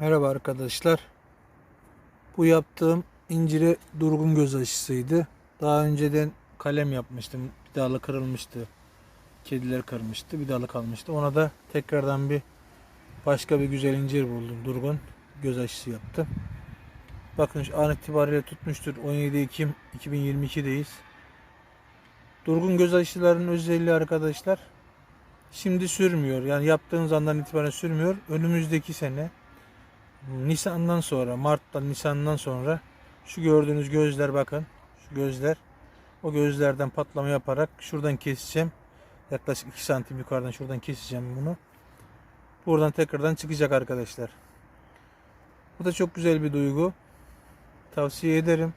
Merhaba arkadaşlar. Bu yaptığım incire durgun göz aşısıydı. Daha önceden kalem yapmıştım. Bir dalı kırılmıştı. Kediler kırmıştı. Bir dalı kalmıştı. Ona da tekrardan bir başka bir güzel incir buldum. Durgun göz aşısı yaptım. Bakın şu an itibariyle tutmuştur. 17 Ekim 2022'deyiz. Durgun göz aşılarının özelliği arkadaşlar şimdi sürmüyor. Yani yaptığınız andan itibaren sürmüyor. Önümüzdeki sene Nisan'dan sonra, Mart'tan Nisan'dan sonra şu gördüğünüz gözler bakın. Şu gözler. O gözlerden patlama yaparak şuradan keseceğim. Yaklaşık 2 santim yukarıdan şuradan keseceğim bunu. Buradan tekrardan çıkacak arkadaşlar. Bu da çok güzel bir duygu. Tavsiye ederim.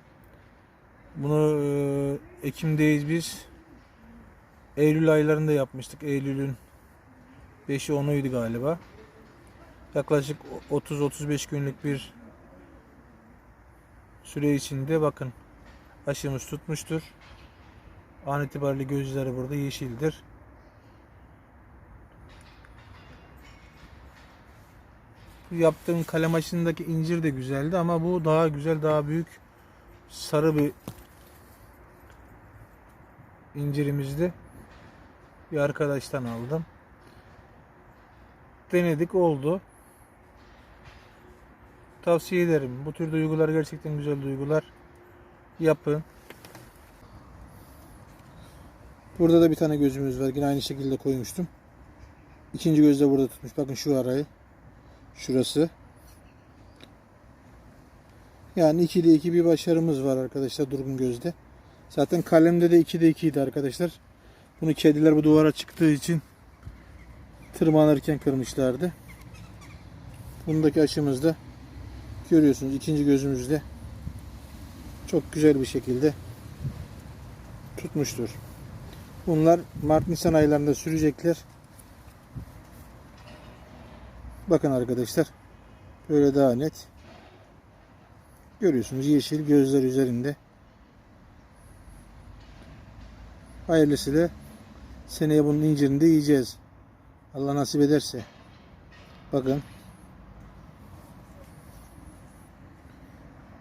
Bunu e, Ekim'deyiz biz. Eylül aylarında yapmıştık. Eylül'ün 5'i 10'uydu galiba. Yaklaşık 30-35 günlük bir süre içinde bakın aşımız tutmuştur. An itibariyle gözleri burada yeşildir. Yaptığım kalem aşısındaki incir de güzeldi ama bu daha güzel, daha büyük sarı bir incirimizdi. Bir arkadaştan aldım. Denedik oldu. Tavsiye ederim. Bu tür duygular gerçekten güzel duygular. Yapın. Burada da bir tane gözümüz var. Yine aynı şekilde koymuştum. İkinci göz de burada tutmuş. Bakın şu arayı. Şurası. Yani 2'de 2 bir başarımız var arkadaşlar durgun gözde. Zaten kalemde de 2'de 2 idi arkadaşlar. Bunu kediler bu duvara çıktığı için tırmanırken kırmışlardı. Bundaki aşımızda görüyorsunuz ikinci gözümüzde çok güzel bir şekilde tutmuştur. Bunlar Mart Nisan aylarında sürecekler. Bakın arkadaşlar böyle daha net görüyorsunuz yeşil gözler üzerinde. Hayırlısıyla seneye bunun incirini de yiyeceğiz. Allah nasip ederse. Bakın.